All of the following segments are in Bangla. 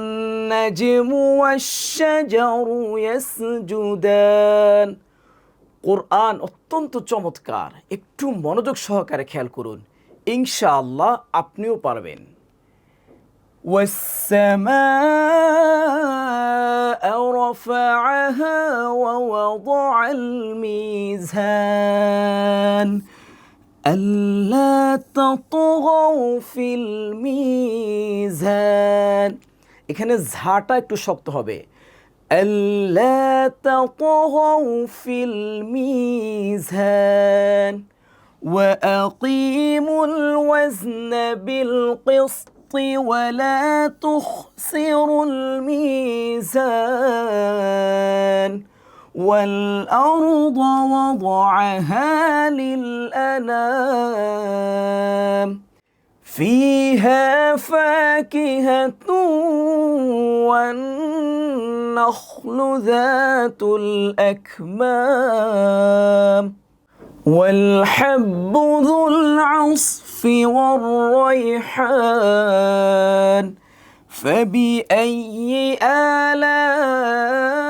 والنجم والشجر يسجدان কোরআন অত্যন্ত চমৎকার একটু মনোযোগ সহকারে খেয়াল করুন ইনশাআল্লাহ আপনিও পারবেন والسماء رفعها ووضع الميزان ألا تطغوا في الميزان এখানে ঝাটা একটু শক্ত হবে ألا تطغوا في الميزان وأقيموا الوزن بالقسط ولا تخسروا الميزان والأرض وضعها للأنام فيها فاكهة والنخل ذات الأكمام والحب ذو العصف والريحان فبأي آلاء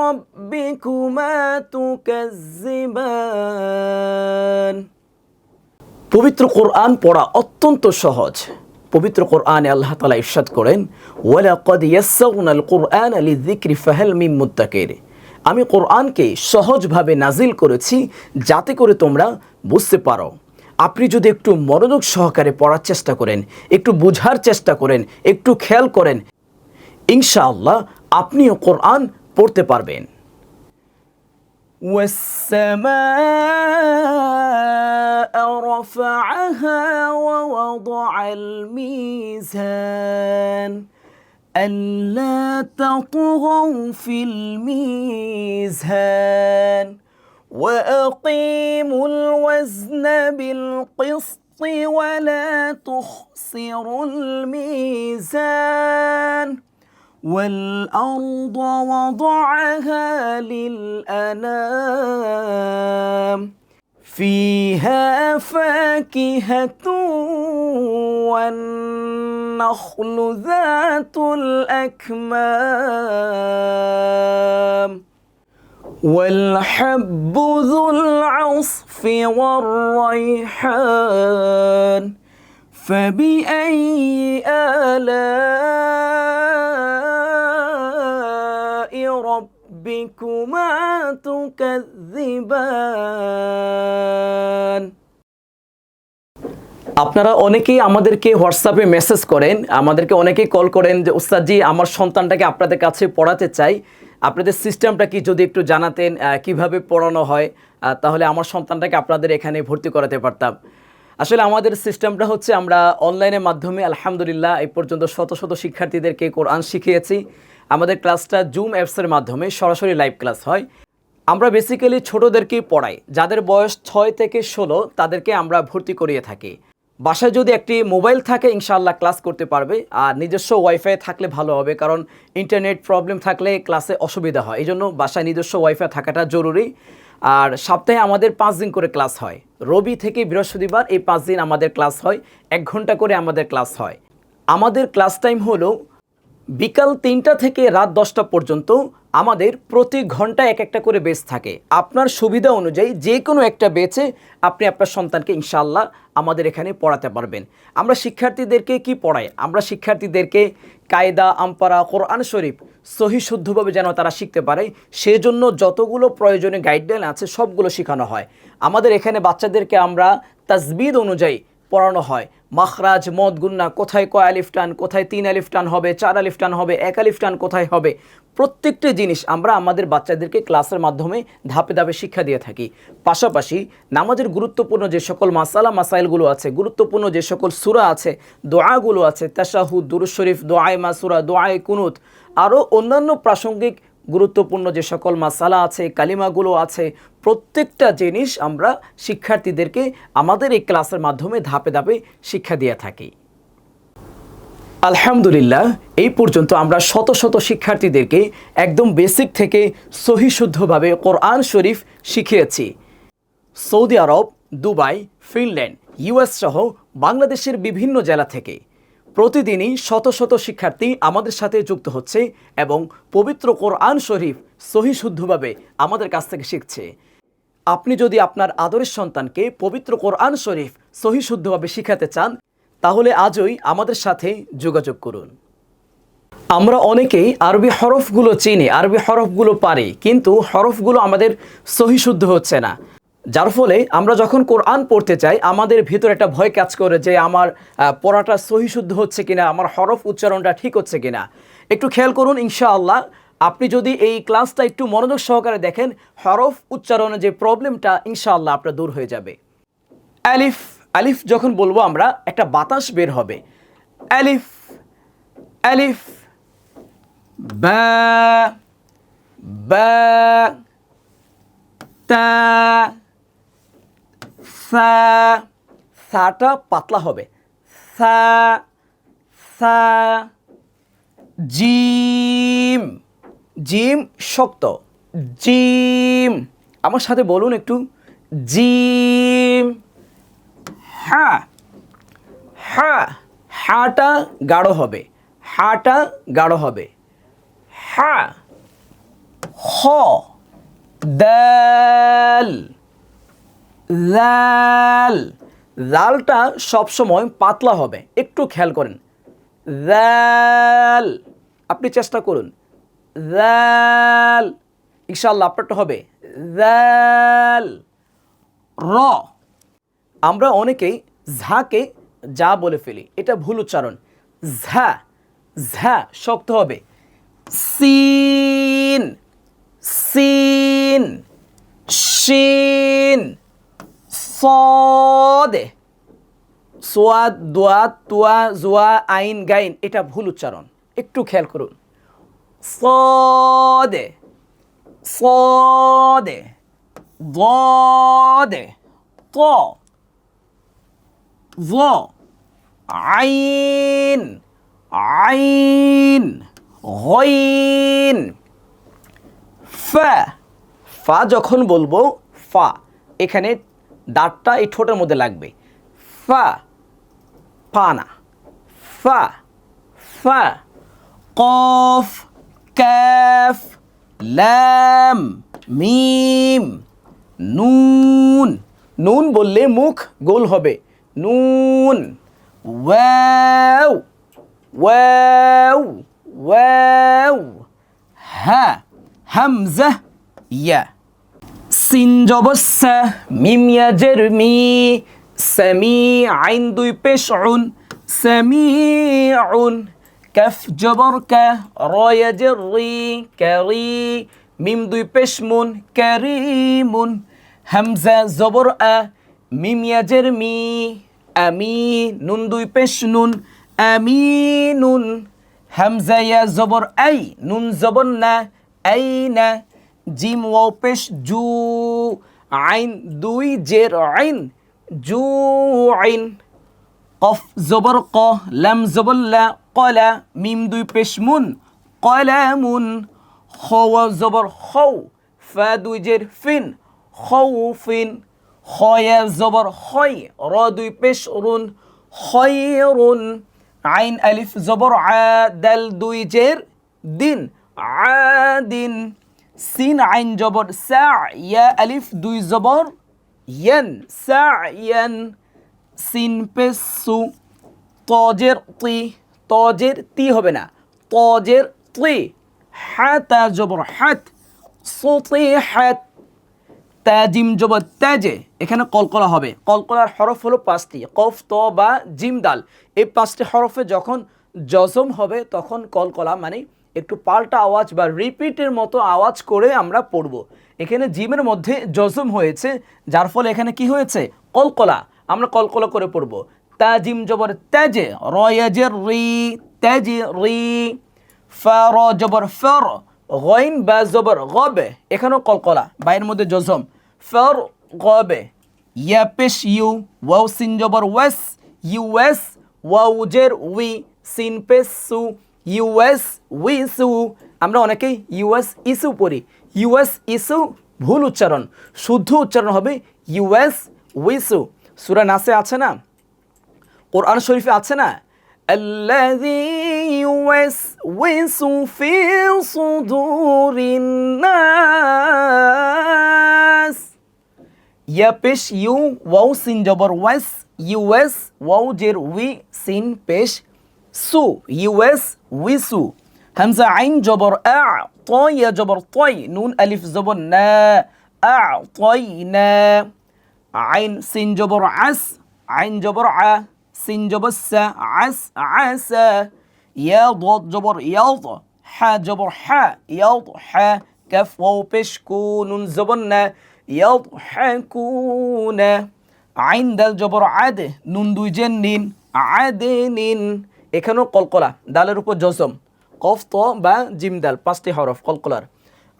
ربكما تكذبان পবিত্র কোরআন পড়া অত্যন্ত সহজ পবিত্র কোরআনে আল্লাহ তালা ইরশাদ করেন ওয়ালাকাদ ইয়াসসাউনাল কোরআন আলি যিকরি ফাহাল মিম মুত্তাকির আমি কোরআনকে সহজভাবে নাজিল করেছি যাতে করে তোমরা বুঝতে পারো আপনি যদি একটু মনোযোগ সহকারে পড়ার চেষ্টা করেন একটু বোঝার চেষ্টা করেন একটু খেয়াল করেন ইনশাআল্লাহ আপনিও কোরআন পড়তে পারবেন والسماء رفعها ووضع الميزان ألا تطغوا في الميزان وأقيموا الوزن بالقسط ولا تخسروا الميزان والأرض وضعها للأنام فيها فاكهة والنخل ذات الأكمام والحب ذو العصف والريحان فبأي آلاء ربكما تكذبان আপনারা অনেকেই আমাদেরকে হোয়াটসঅ্যাপে মেসেজ করেন আমাদেরকে অনেকেই কল করেন যে উস্তাদজি আমার সন্তানটাকে আপনাদের কাছে পড়াতে চাই আপনাদের সিস্টেমটা কি যদি একটু জানাতেন আহ, কিভাবে পড়ানো হয় আহ, তাহলে আমার সন্তানটাকে আপনাদের এখানে ভর্তি করাতে পারতাম আসলে আমাদের সিস্টেমটা হচ্ছে আমরা অনলাইনের মাধ্যমে আলহামদুলিল্লাহ এই পর্যন্ত শত শত শিক্ষার্থীদেরকে কোরআন শিখিয়েছি আমাদের ক্লাসটা জুম অ্যাপসের মাধ্যমে সরাসরি লাইভ ক্লাস হয়। আমরা বেসিক্যালি ছোটোদেরকেই পড়াই। যাদের বয়স ছয় থেকে ষোলো, তাদেরকে আমরা ভর্তি করিয়ে থাকি। বাসায় যদি একটি মোবাইল থাকে, ইনশাআল্লাহ ক্লাস করতে পারবে। আর নিজস্ব ওয়াইফাই থাকলে ভালো হবে, কারণ ইন্টারনেট প্রবলেম থাকলে ক্লাসে অসুবিধা হয়। এই জন্য বাসায় নিজস্ব ওয়াইফাই থাকাটা জরুরি। আর সপ্তাহে আমাদের পাঁচ দিন করে ক্লাস হয়। রবি থেকে বৃহস্পতিবার এই পাঁচ দিন আমাদের ক্লাস হয়। এক ঘণ্টা করে আমাদের ক্লাস হয়। আমাদের ক্লাস টাইম হলো বিকাল তিনটা থেকে রাত দশটা পর্যন্ত আমাদের প্রতি ঘণ্টা এক একটা করে বেচ থাকে। আপনার সুবিধা অনুযায়ী যে কোনো একটা বেচে আপনি আপনার সন্তানকে ইনশাল্লাহ আমাদের এখানে পড়াতে পারবেন। আমরা শিক্ষার্থীদেরকে কি পড়াই? আমরা শিক্ষার্থীদেরকে কায়দা, আমপারা, কোরআন শরীফ সহি শুদ্ধভাবে যেন তারা শিখতে পারে, সেজন্য যতগুলো প্রয়োজনীয় গাইডলাইন আছে সবগুলো শেখানো হয়। আমাদের এখানে বাচ্চাদেরকে আমরা তাজবিদ অনুযায়ী পড়ানো হয়। মাখরাজ, মদ, গুন্না, কোথায় কয় আলিফ টান, কোথায় তিন আলিফ টান হবে, চার আলিফ টান হবে, এক আলিফ টান কোথায় হবে? প্রত্যেকটি জিনিস আমরা আমাদের বাচ্চাদেরকে ক্লাসের মাধ্যমে ধাপে ধাপে শিক্ষা দিয়ে থাকি। পাশাপাশি নামাজের গুরুত্বপূর্ণ যে সকল মাসালা, মাসাইলগুলো আছে, গুরুত্বপূর্ণ যে সকল সুরা আছে, দোয়াগুলো আছে, তাশাহুদ, দুরুজ শরীফ, দোয়ায় মাসুরা, দোয়ায় কুনুত, আরও অন্যান্য প্রাসঙ্গিক গুরুত্বপূর্ণ যে সকল মাসালা আছে, কালিমাগুলো আছে, প্রত্যেকটা জিনিস আমরা শিক্ষার্থীদেরকে আমাদের এই ক্লাসের মাধ্যমে ধাপে ধাপে শিক্ষা দিয়ে থাকি। আলহামদুলিল্লাহ, এই পর্যন্ত আমরা শত শত শিক্ষার্থীদেরকে একদম বেসিক থেকে সহিশুদ্ধভাবে কোরআন শরীফ শিখিয়েছি। Saudi Arab, Dubai, Finland, US সহ বাংলাদেশের বিভিন্ন জেলা থেকে। প্রতিদিনই শত শত শিক্ষার্থী আমাদের সাথে যুক্ত হচ্ছে এবং পবিত্র কোরআন শরীফ সহিশুদ্ধভাবে আমাদের কাছ থেকে শিখছে। আপনি যদি আপনার আদরের সন্তানকে পবিত্র কোরআন শরীফ সহিশুদ্ধভাবে শিখাতে চান, তাহলে আজই আমাদের সাথে যোগাযোগ করুন। আমরা অনেকেই আরবি হরফগুলো চিনি, আরবি হরফগুলো পারি, কিন্তু হরফগুলো আমাদের সহিশুদ্ধ হচ্ছে না। যার ফলে আমরা যখন কোরআন পড়তে চাই, আমাদের ভিতরে একটা ভয় কাজ করে যে আমার পড়াটা সহিশুদ্ধ হচ্ছে কিনা, আমার হরফ উচ্চারণটা ঠিক হচ্ছে কিনা। একটু খেয়াল করুন, ইনশাআল্লাহ, আপনি যদি এই ক্লাসটা একটু মনোযোগ সহকারে দেখেন, হরফ উচ্চারণের যে প্রবলেমটা, ইনশাআল্লাহ আপনার দূর হয়ে যাবে। অ্যালিফ অ্যালিফ যখন বলব আমরা, একটা বাতাস বের হবে। অ্যালিফ অ্যালিফ বা বা, তা সা, সাটা পাতলা হবে। সা সা, জিম জিম শক্ত। জিম। আমার সাথে বলুন একটু। জিম। হ্যাঁ হ্যাঁ হাটা গাঢ় হবে। হাটা গাঢ় হবে। হ্যাঁ হ দাল লাল লালটা সবসময় পাতলা হবে। একটু খেয়াল করেন। লাল আপনি চেষ্টা করুন। লাল ইনশাল্লাহ আপনারটা হবে। লাল র। আমরা অনেকেই ঝাকে যা বলে ফেলি। এটা ভুল উচ্চারণ। ঝা। ঝা শক্ত হবে। সিন। সিন। শিন। সদে সোয়া, দোয়া, তোয়া, জোয়া, আইন, গাইন, এটা ভুল উচ্চারণ। একটু খেয়াল করুন। সদে সদে দে ত। আইন। আইন। হইন। ফা। ফা যখন বলব, ফা। এখানে দাঁতটা এই ঠোঁটের মধ্যে লাগবে। ফা ফানা ফা ফা। কফ, ক্যাফ, ল্যাম, মিম, নুন। নুন বললে মুখ গোল হবে। নুন। ওয়াও ওয়াও ওয়াও। হ্যাঁ হামজা, ইয়া। সিন জবসা মিম ইয়াজের মি সামি আইন দুই পেশ উন সামিউন কাফ জবর কা রয়াজের রি ক্যারি মিম দুই পেশ মুন ক্যারিমুন হামজা জবর আ মিম ইয়াজের আমি নুন দুই পেশ নুন আমিনুন হামজা ইয়া জবর আই নুন জবর না আই না জিম ওয়াও পেশ জু আইন, দুই জের আইন, জু আইন। কফ জবর ক, লাম জবর লা, কলা, মিম দুই পেশ মুন, কলামুন। খাওয়া জবর খাও ফা দুই জের ফিন খাউফিন খয়া জবর খয় র দুই পেশ রুন খয়রুন আইন আলিফ জবর আ, দাল দুই জের দিন আদিন সিন আইন জবর সা আলিফ, দুই জবর ইয়ান। সা সিন পেসু তজের তি তজের তি হবে না, তজের তি। হাতা জবর, হাত। সোতে, হাত। তাজিম জবর, তাজে। এখানে কলকলা হবে। কলকলার হরফ হলো পাঁচটি, কফ, ত, বা, জিম, দাল। এই পাঁচটি হরফে যখন জজম হবে, তখন কলকলা মানে একটু পাল্টা আওয়াজ বা রিপিটের মতো আওয়াজ করে আমরা পড়ব। এখানে জিমের মধ্যে জজম হয়েছে, যার ফলে এখানে কি হয়েছে? কলকলা। আমরা কলকলা করে পড়ব। তাজিম জবর তাজে রয়াজের রি, তাজে রি, ফর জবর ফর, গইন বা জবর গবে। এখানেও কলকলা, বাইয়ের মধ্যে জজম। ফর গবে ইয়া পেশ ইউ, ওয়াও সিন জবর ওয়েস, ইউ এস, ওয়াও জের উই, সিন পেশ সু ইউএস উই সু আমরা অনেকেই ইউএস ইস্যু পড়ি ইউএস ইস্যু ভুল উচ্চারণ শুদ্ধ উচ্চারণ হবে ইউএস উইসু সুরা নাসে আছে না কোরআন শরীফে আছে না الذي يوسوس في صدور الناس ইয়া পেশ ইউ ওয়াও সিন জবর ওয়াস ইউএস ওয়াও জের উই সিন পেশ سو يوس ويسو. همزة عين جبر أعطى يا جبر طي نون ألف زبر نا. أعطينا عين سين جبر عس. عين جبر ع. سين جبر س عس عسى يا ضاد جبر يض ح جبر ح يضحى كف واو بيش كون زبرنا يضحكون عند الجبر عد نون دو جنين. عدن এখানেও কলকলা দালের উপর জজম কফ, ত বা জিম দাল পাঁচটি হরফ, কলকলার।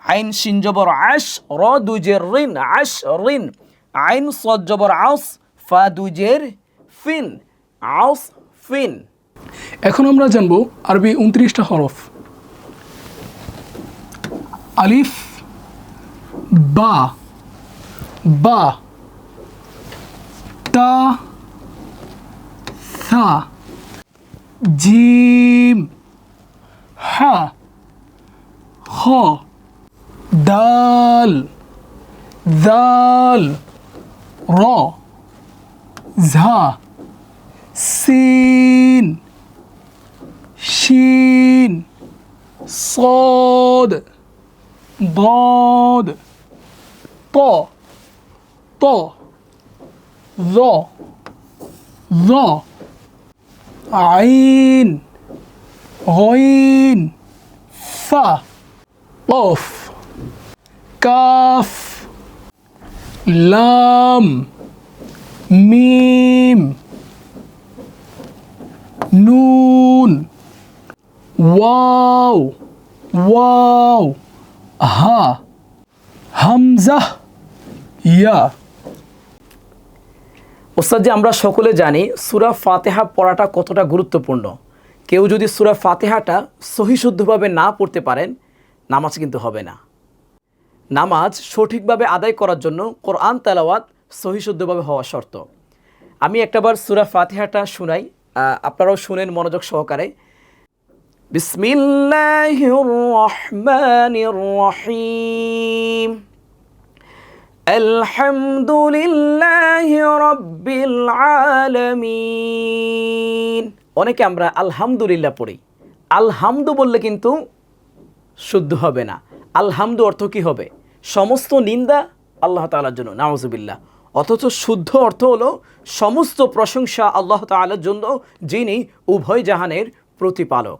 আইন শিন জবর আশ র দুজের রিন আশ রিন আইন সদ জবর আউস ফা দুজের ফিন আউস ফিন। এখন আমরা জানব আরবি উনত্রিশটা হরফ। আলিফ, বা বা, তা, সা। জিম হা খ দাল দাল র ঝা سين شين صاد ضاد طا طا ظا ظا عين غين فا قاف كاف لام ميم নুন ওয়াও ওয়াও হা হামজা ইয়া ওস্তাদ যে আমরা সকলে জানি সুরা ফাতেহা পড়াটা কতটা গুরুত্বপূর্ণ। কেউ যদি সুরা ফাতেহাটা সহিশুদ্ধভাবে না পড়তে পারেন, নামাজ কিন্তু হবে না। নামাজ সঠিকভাবে আদায় করার জন্য কোরআন তেলাওয়াত সহিশুদ্ধভাবে হওয়া শর্ত। আমি একটাবার সুরা ফাতেহাটা শুনাই আপনারাও শুনেন মনোযোগ সহকারে। বিসমিল্লাহির রহমানির রহিম। আলহামদুলিল্লাহি রাব্বিল আলামিন। অনেকে আমরা আলহামদুলিল্লাহ পড়ি। আলহামদু বললে কিন্তু শুদ্ধ হবে না। আলহামদু অর্থ কি হবে? সমস্ত নিন্দা আল্লাহ তালার জন্য নাউজুবিল্লাহ অথচ শুদ্ধ অর্থ হলো সমস্ত প্রশংসা আল্লাহ তাআলার জন্য, যিনি উভয় জাহানের প্রতিপালক।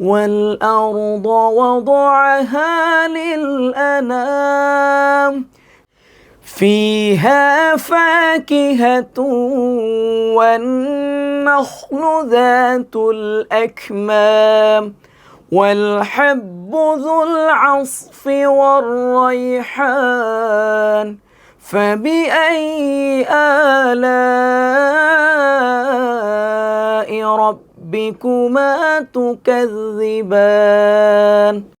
والأرض وضعها للأنام. فيها فاكهة والنخل ذات الأكمام. والحب ذو العصف والريحان. فبأي آلاء ربكما تكذبان